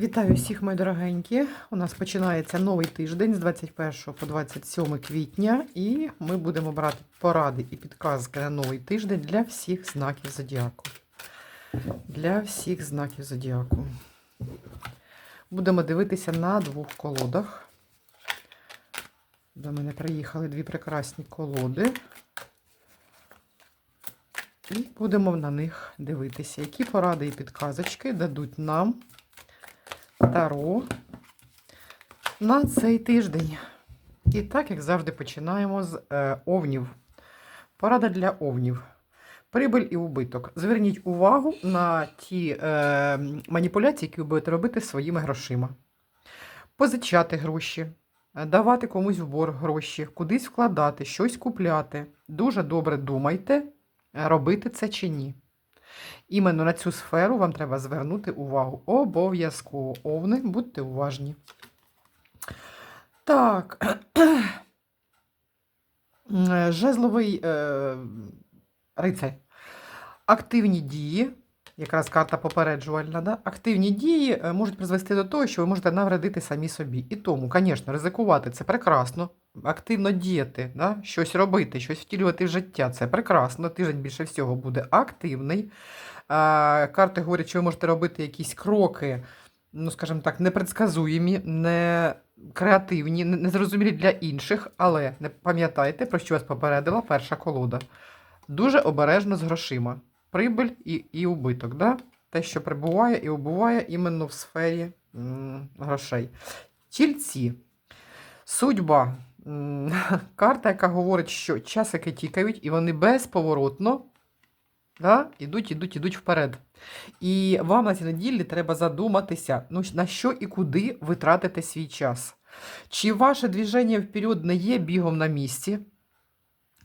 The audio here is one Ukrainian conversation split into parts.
Вітаю всіх, мої дорогенькі. У нас починається новий тиждень з 21 по 27 квітня, і ми будемо брати поради і підказки на новий тиждень для всіх знаків зодіаку. Для всіх знаків зодіаку. Будемо дивитися на двох колодах. До мене приїхали дві прекрасні колоди. І будемо на них дивитися, які поради і підказочки дадуть нам Таро на цей тиждень. І так, як завжди, починаємо з е, овнів. Порада для овнів. Прибиль і убиток. Зверніть увагу на ті е, маніпуляції, які ви будете робити своїми грошима. Позичати гроші, давати комусь в борг гроші, кудись вкладати, щось купляти. Дуже добре думайте, робити це чи ні. Іменно на цю сферу вам треба звернути увагу. Обов'язково овни, будьте уважні. Так. Жезловий е, рицарь. Активні дії, якраз карта попереджувальна, да? активні дії е, можуть призвести до того, що ви можете навредити самі собі. І тому, звісно, ризикувати це прекрасно. Активно діяти, да? щось робити, щось втілювати в життя це прекрасно. Тиждень більше всього буде активний. Карти говорять, що ви можете робити якісь кроки, ну, скажімо так, непредсказуємі, не креативні, незрозумілі для інших, але не пам'ятайте, про що вас попередила перша колода. Дуже обережно з грошима. Прибиль і, і убиток. Да? Те, що прибуває і убуває іменно в сфері м, грошей. Тільці. Судьба. Карта, яка говорить, що часики тікають, і вони безповоротно да, ідуть, ідуть, ідуть вперед. І вам на цій неділі треба задуматися, ну, на що і куди ви тратите свій час. Чи ваше движення вперед не є бігом на місці?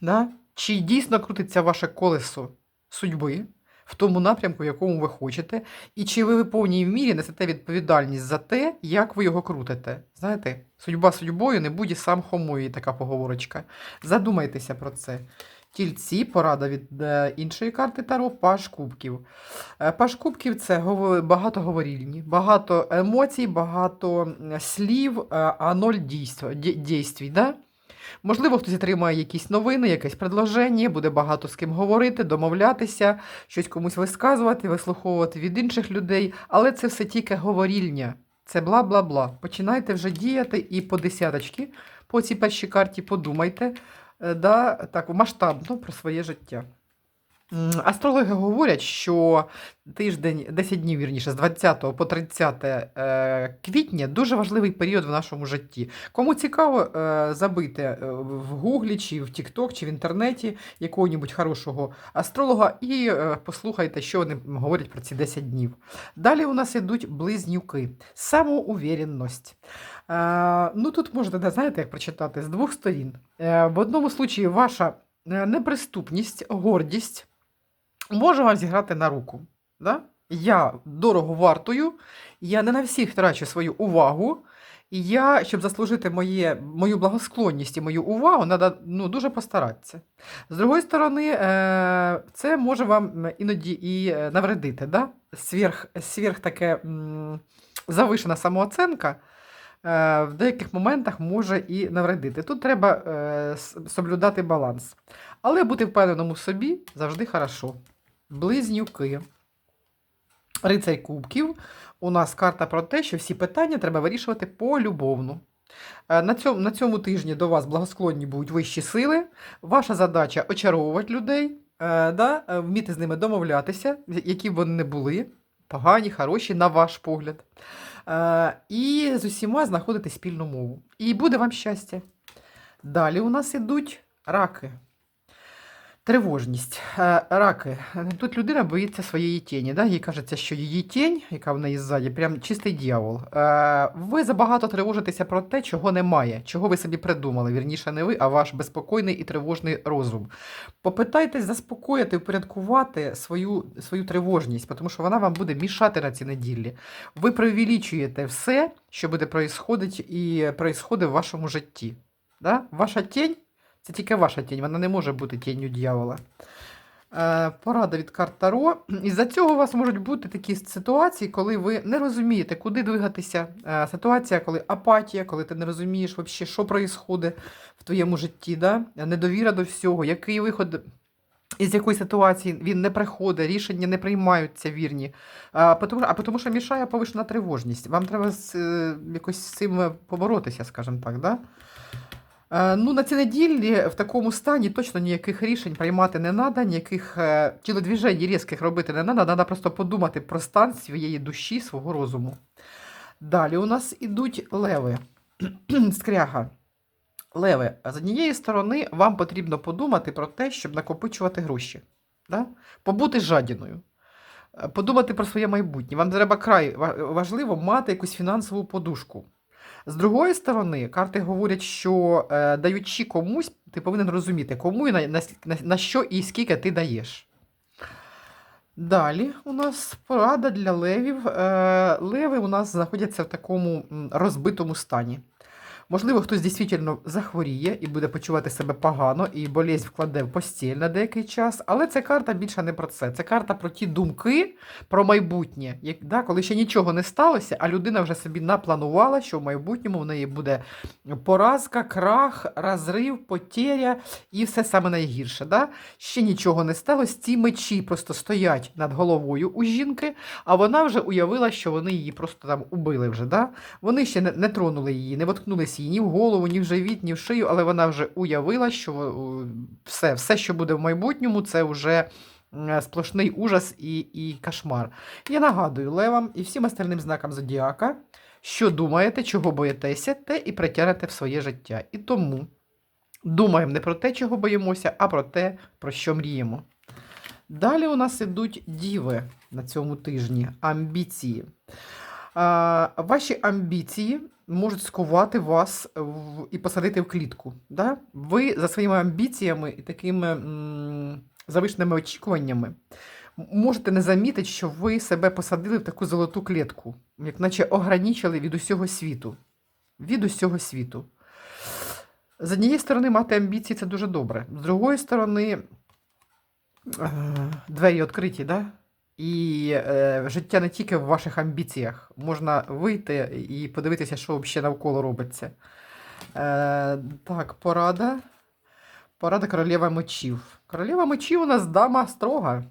Да? Чи дійсно крутиться ваше колесо судьби в тому напрямку, в якому ви хочете, і чи ви в повній мірі несете відповідальність за те, як ви його крутите? Знаєте, судьба судьбою не буде сам хомою, така поговорочка. Задумайтеся про це. Тільці, порада від е, іншої карти Таро, Паш Кубків. Е, Паш Кубків це гово- багатоговорільні, багато емоцій, багато слів, е, а ноль дійства, дє- дійствій. Да? Можливо, хтось отримає якісь новини, якесь предложення, буде багато з ким говорити, домовлятися, щось комусь висказувати, вислуховувати від інших людей, але це все тільки говорільня. Це бла-бла-бла. Починайте вже діяти і по десяточки, по цій першій карті подумайте да, так, масштабно про своє життя. Астрологи говорять, що тиждень, 10 днів, вірніше, з 20 по 30 е, квітня дуже важливий період в нашому житті. Кому цікаво, е, забийте е, в Гуглі, чи в Тікток, чи в інтернеті якого-небудь хорошого астролога і послухайте, що вони говорять про ці 10 днів. Далі у нас ідуть близнюки, самоуверенність. Е, ну тут можна, знаєте, як прочитати з двох сторін. В одному случаї ваша неприступність, гордість може вам зіграти на руку. Да? Я дорого вартую, я не на всіх трачу свою увагу. І я, щоб заслужити моє, мою благосклонність і мою увагу, треба ну, дуже постаратися. З другої сторони, е, це може вам іноді і е, навредити. Да? Сверх, сверх таке завишена самооценка е, в деяких моментах може і навредити. Тут треба соблюдати баланс. Але бути впевненому в собі завжди хорошо. Близнюки. Рицарь Кубків. У нас карта про те, що всі питання треба вирішувати полюбовно. Е, На цьому, на цьому тижні до вас благосклонні будуть вищі сили. Ваша задача очаровувати людей, е, да, е, вміти з ними домовлятися, які б вони не були, погані, хороші, на ваш погляд. І з усіма знаходити спільну мову. І буде вам щастя. Далі у нас ідуть раки. Тривожність. Е, Раки. Тут людина боїться своєї тіні. Да? Їй кажеться, що її тінь, яка в неї ззаді, прям чистий дьявол. Е, Ви забагато тривожитеся про те, чого немає, чого ви собі придумали. Вірніше, не ви, а ваш безпокійний і тривожний розум. Попитайтесь заспокоїти, упорядкувати свою, свою тривожність, тому що вона вам буде мішати на цій неділі. Ви преувеличуєте все, що буде происходити і происходить в вашому житті. Да? Ваша тінь це тільки ваша тінь, вона не може бути тінню дьявола. Е, Порада від карт Таро. Із-за цього у вас можуть бути такі ситуації, коли ви не розумієте, куди двигатися. Е, Ситуація, коли апатія, коли ти не розумієш, вообще, що відбувається в твоєму житті, да? недовіра до всього, який виход із якої ситуації він не приходить, рішення не приймаються вірні. А тому, а тому що мішає повишена тривожність. Вам треба з, е, якось з цим е, поборотися, скажімо так. Да? Е, Ну, на цій неділі в такому стані точно ніяких рішень приймати не треба, ніяких е, тілодвіжень різких робити не треба. Треба просто подумати про стан своєї душі, свого розуму. Далі у нас ідуть леви. Скряга. Леви, з однієї сторони, вам потрібно подумати про те, щоб накопичувати гроші. Да? Побути жадіною. Е, Подумати про своє майбутнє. Вам треба край важливо мати якусь фінансову подушку. З другої сторони, карти говорять, що е, даючи комусь, ти повинен розуміти, кому і на, на, на, що і скільки ти даєш. Далі у нас порада для левів. Е, леви у нас знаходяться в такому розбитому стані. Можливо, хтось дійсно захворіє і буде почувати себе погано, і болезнь вкладе в постіль на деякий час. Але ця карта більше не про це. Це карта про ті думки, про майбутнє, як, да, коли ще нічого не сталося, а людина вже собі напланувала, що в майбутньому в неї буде поразка, крах, розрив, потеря і все саме найгірше. Да? Ще нічого не сталося. Ці мечі просто стоять над головою у жінки, а вона вже уявила, що вони її просто там убили вже. Да? Вони ще не, не тронули її, не воткнулись їй ні в голову, ні в живіт, ні в шию, але вона вже уявила, що все, все, що буде в майбутньому, це вже сплошний ужас і, і кошмар. Я нагадую левам і всім остальним знакам зодіака, що думаєте, чого боїтеся, те і притягнете в своє життя. І тому думаємо не про те, чого боїмося, а про те, про що мріємо. Далі у нас ідуть діви на цьому тижні, амбіції. А, ваші амбіції можуть скувати вас в, і посадити в клітку. Да? Ви за своїми амбіціями і такими м, завишеними очікуваннями можете не замітити, що ви себе посадили в таку золоту клітку, як наче ограничили від усього світу. Від усього світу. З однієї сторони, мати амбіції це дуже добре. З другої сторони, е, двері відкриті, да? І е, життя не тільки в ваших амбіціях. Можна вийти і подивитися, що взагалі навколо робиться. Е, так, порада. Порада королева мечів. Королева мечів у нас дама строга.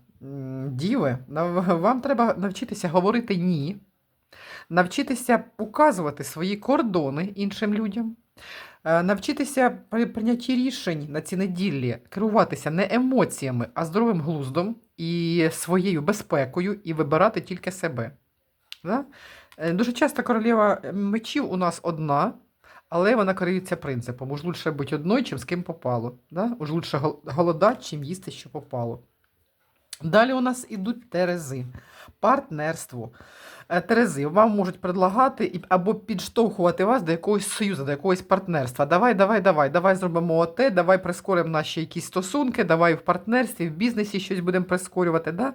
Діви, вам треба навчитися говорити ні, навчитися указувати свої кордони іншим людям, навчитися при прийнятті рішень на ці неділі керуватися не емоціями, а здоровим глуздом і своєю безпекою, і вибирати тільки себе. Да? Е, Дуже часто королева мечів у нас одна, але вона керується принципом: уж лучше бути одною, чим з ким попало. Да? Уж лучше гол- голодати, чим їсти, що попало. Далі у нас ідуть терези. Партнерство. Е, Терези вам можуть предлагати або підштовхувати вас до якогось союзу, до якогось партнерства. Давай, давай, давай, давай зробимо оте, давай прискоримо наші якісь стосунки, давай в партнерстві, в бізнесі щось будемо прискорювати. Да?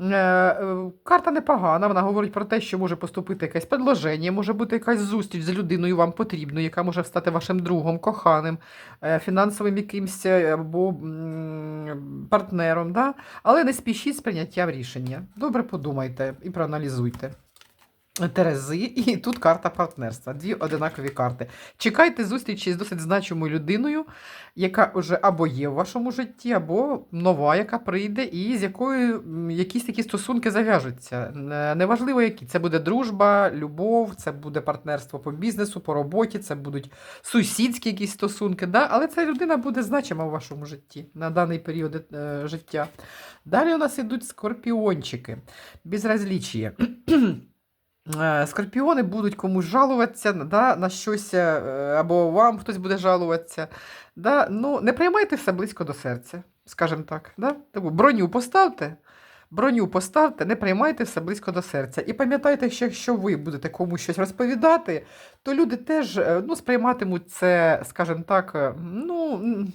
Е, е, Карта непогана, вона говорить про те, що може поступити якесь предложення, може бути якась зустріч з людиною вам потрібною, яка може стати вашим другом, коханим, е, фінансовим якимсь або партнером. Да? Але не спішіть з прийняттям рішення. Добре подумайте і проаналізуйте. Терези, і тут карта партнерства. Дві одинакові карти. Чекайте зустрічі з досить значимою людиною, яка вже або є в вашому житті, або нова, яка прийде, і з якою якісь такі стосунки зав'яжуться. Е, Неважливо, які. Це буде дружба, любов, це буде партнерство по бізнесу, по роботі, це будуть сусідські якісь стосунки. Да? Але ця людина буде значима в вашому житті на даний період е, життя. Далі у нас ідуть скорпіончики, безразлічіє. Е, Скорпіони будуть комусь жалуватися да, на щось, е, або вам хтось буде жалуватися. Да? Ну, не приймайте все близько до серця, скажімо так. Да? Тому броню поставте, броню поставте, не приймайте все близько до серця. І пам'ятайте, що якщо ви будете комусь щось розповідати, то люди теж е, ну, сприйматимуть це, скажімо так, ну.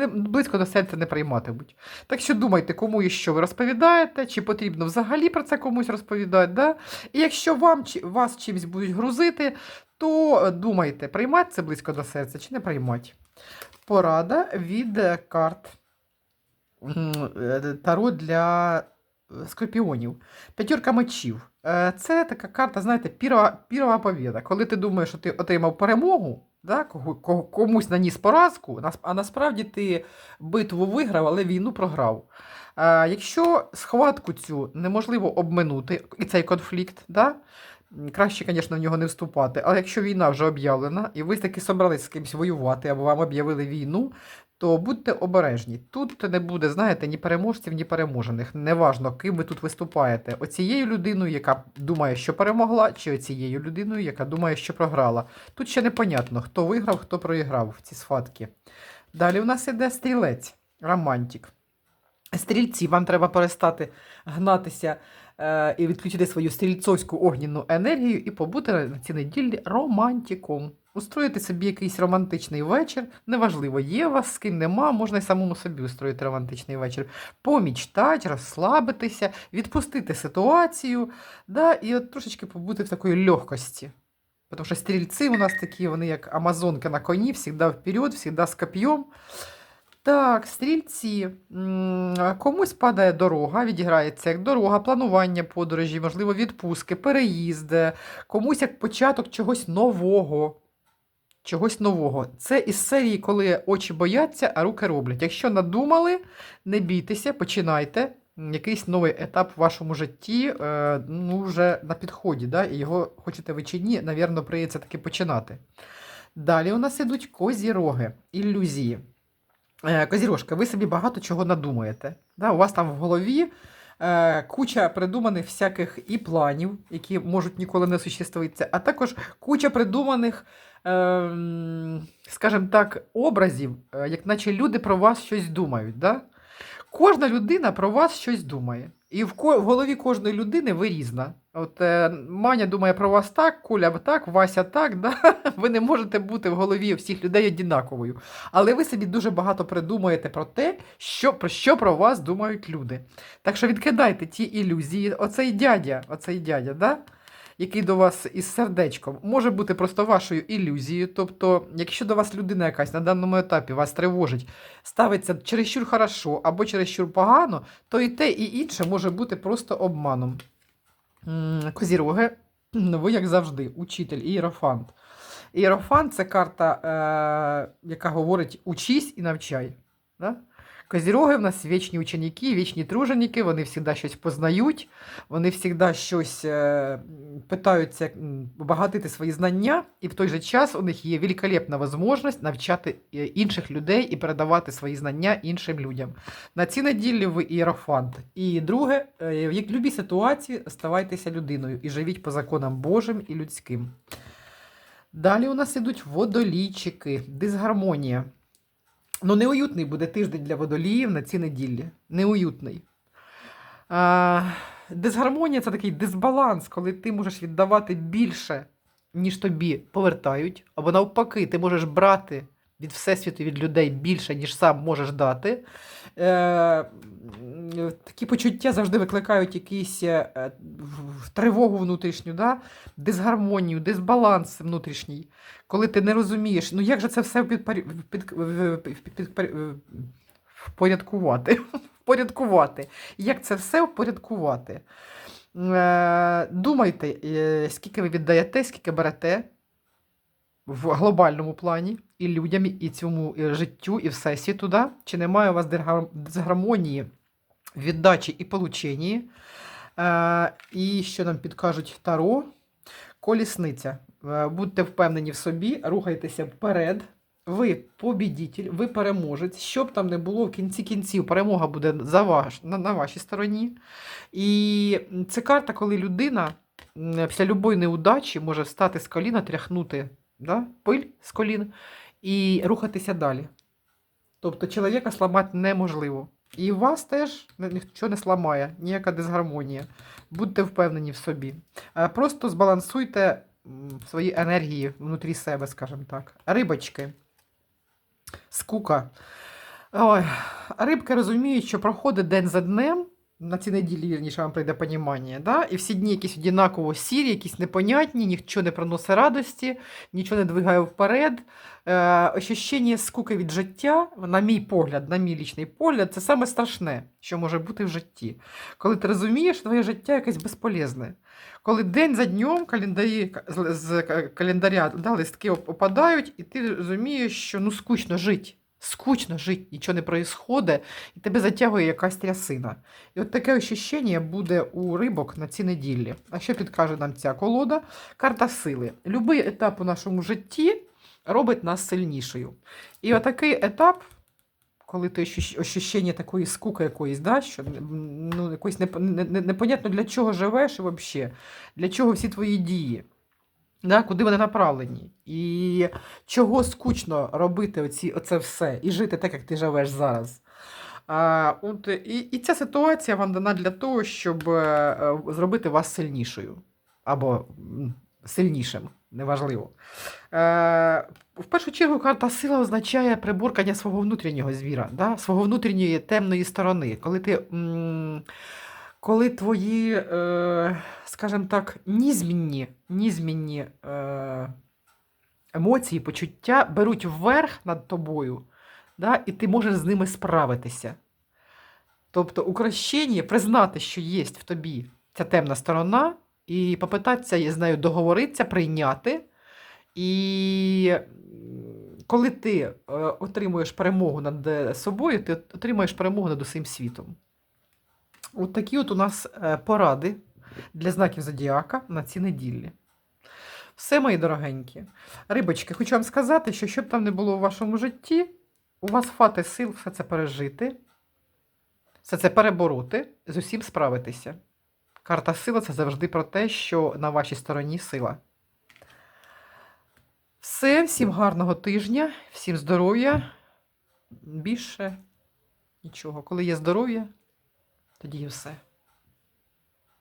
Не, близько до серця не прийматимуть. Так що думайте, кому і що ви розповідаєте, чи потрібно взагалі про це комусь розповідати. Да? І якщо вам, вас чимось будуть грузити, то думайте, приймати це близько до серця чи не приймати. Порада від е, карт. е, таро для е, скорпіонів. П'ятірка мечів. Це така карта, знаєте, пірова, пірова побіда. Коли ти думаєш, що ти отримав перемогу, да, комусь наніс поразку, а насправді ти битву виграв, але війну програв. А Якщо схватку цю неможливо обминути, і цей конфлікт, да, краще, звісно, в нього не вступати, але якщо війна вже об'явлена, і ви таки собрались з кимось воювати, або вам об'явили війну, то будьте обережні. Тут не буде, знаєте, ні переможців, ні переможених. Неважно, ким ви тут виступаєте. Оцією людиною, яка думає, що перемогла, чи оцією людиною, яка думає, що програла. Тут ще непонятно, хто виграв, хто проіграв в ці схватки. Далі у нас іде стрілець, романтик. Стрільці, вам треба перестати гнатися е, і відключити свою стрільцовську огнінну енергію і побути на цій неділі романтиком. Устроїти собі якийсь романтичний вечір. Неважливо, є вас з ким нема, можна й самому собі устроїти романтичний вечір. Помічтати, розслабитися, відпустити ситуацію, да, і от трошечки побути в такої легкості. Тому що стрільці у нас такі, вони як амазонки на коні, завжди вперед, завжди з коп'єм. Так, стрільці. Комусь падає дорога, відіграється як дорога, планування подорожі, можливо, відпустки, переїзди, комусь як початок чогось нового. Чогось нового. Це із серії, коли очі бояться, а руки роблять. Якщо надумали, не бійтеся, починайте. Якийсь новий етап в вашому житті е, ну, вже на підході, да? і його хочете ви чи ні, навірно, прийдеться таки починати. Далі у нас ідуть козіроги, ілюзії. Е, Козірожка, ви собі багато чого надумаєте. Да? У вас там в голові е, куча придуманих всяких і планів, які можуть ніколи не существуватися, а також куча придуманих, е, скажімо так, образів, е, як наче люди про вас щось думають. Да? Кожна людина про вас щось думає. І в, в голові кожної людини ви різна. От е, Маня думає про вас так, Коля так, Вася так. Да? Ви не можете бути в голові всіх людей однаковою. Але ви собі дуже багато придумаєте про те, що, про що про вас думають люди. Так що відкидайте ті ілюзії. Оцей дядя, оцей дядя, да? Який до вас із сердечком, може бути просто вашою ілюзією. Тобто, якщо до вас людина якась на даному етапі вас тривожить, ставиться чересчур хорошо або чересчур погано, то і те, і інше може бути просто обманом. Козіроги, ви, як завжди, учитель, ієрофант. Іерофант це карта, е, яка говорить учись і навчай. Да? Козіроги в нас вічні ученики, вічні труженики, вони завжди щось познають, вони завжди щось е, питаються обагатити свої знання, і в той же час у них є великолепна можливість навчати е, інших людей і передавати свої знання іншим людям. На цій неділі ви іерофант. І друге, е, в як- будь-якій ситуації ставайтеся людиною і живіть по законам Божим і людським. Далі у нас ідуть водолійчики, дисгармонія. Ну, неуютний буде тиждень для водоліїв на ці неділі. Неуютний. А, дисгармонія це такий дисбаланс, коли ти можеш віддавати більше, ніж тобі повертають, або навпаки, ти можеш брати від Всесвіту, від людей більше, ніж сам можеш дати. Е, такі почуття завжди викликають якийсь е, тривогу внутрішню, да? дисгармонію, дисбаланс внутрішній, коли ти не розумієш, ну як же це все впорядкувати. впорядкувати. Як це все впорядкувати? Е, думайте, е, скільки ви віддаєте, скільки берете в глобальному плані і людям, і цьому і життю, і всесвіту, да? чи немає у вас дисгармонії віддачі і полученні. Е, і що нам підкажуть Таро? Колісниця. Е, Будьте впевнені в собі, рухайтеся вперед. Ви побідітель, ви переможець. Що б там не було, в кінці кінців перемога буде за ваш, на, на вашій стороні. І це карта, коли людина після любої неудачі може встати з коліна, тряхнути да, пиль з колін і рухатися далі. Тобто чоловіка сламати неможливо. І вас теж нічого не сламає, ніяка дисгармонія. Будьте впевнені в собі. Е, Просто збалансуйте свої енергії внутрі себе, скажімо так. Рибочки. Скука. Ой, рибки розуміють, що проходить день за днем, на цій неділі, вірніше, вам прийде понімання, да? і всі дні якісь однаково сірі, якісь непонятні, нічого не приносить радості, нічого не двигає вперед. Е, ощущення скуки від життя, на мій погляд, на мій лічний погляд, це саме страшне, що може бути в житті. Коли ти розумієш, що твоє життя якесь безполезне. Коли день за днем календарі, з, календаря да, листки опадають, і ти розумієш, що ну скучно жити. Скучно жити, нічого не происходить, і тебе затягує якась трясина. І от таке ощущення буде у рибок на цій неділі. А що підкаже нам ця колода? Карта сили. Любий етап у нашому житті робить нас сильнішою. І отакий етап, коли ти ощущення такої скуки якоїсь, да, що ну, якоїсь неп- не- не- непонятно для чого живеш і взагалі, для чого всі твої дії. Да, куди вони направлені? І чого скучно робити оці, оце все і жити так, як ти живеш зараз. А, от, і, і ця ситуація вам дана для того, щоб е, е, зробити вас сильнішою. Або сильнішим, неважливо. Е, в першу чергу карта сила означає приборкання свого внутрішнього звіра, да? свого внутрішньої темної сторони. Коли ти. м, коли твої, е, скажімо так, нізмінні, нізмінні е, емоції, почуття беруть вверх над тобою, да, і ти можеш з ними справитися. Тобто укращення, признати, що є в тобі ця темна сторона, і попитатися з нею договоритися, прийняти. І коли ти е, отримуєш перемогу над е, собою, ти отримуєш перемогу над усім світом. От такі от у нас е, поради для знаків зодіака на ці неділі. Все, мої дорогенькі. Рибочки, хочу вам сказати, що щоб там не було у вашому житті, у вас хватить сил все це пережити, все це перебороти, з усім справитися. Карта сила це завжди про те, що на вашій стороні сила. Все, всім гарного тижня, всім здоров'я. Більше нічого. Коли є здоров'я, тоді і все.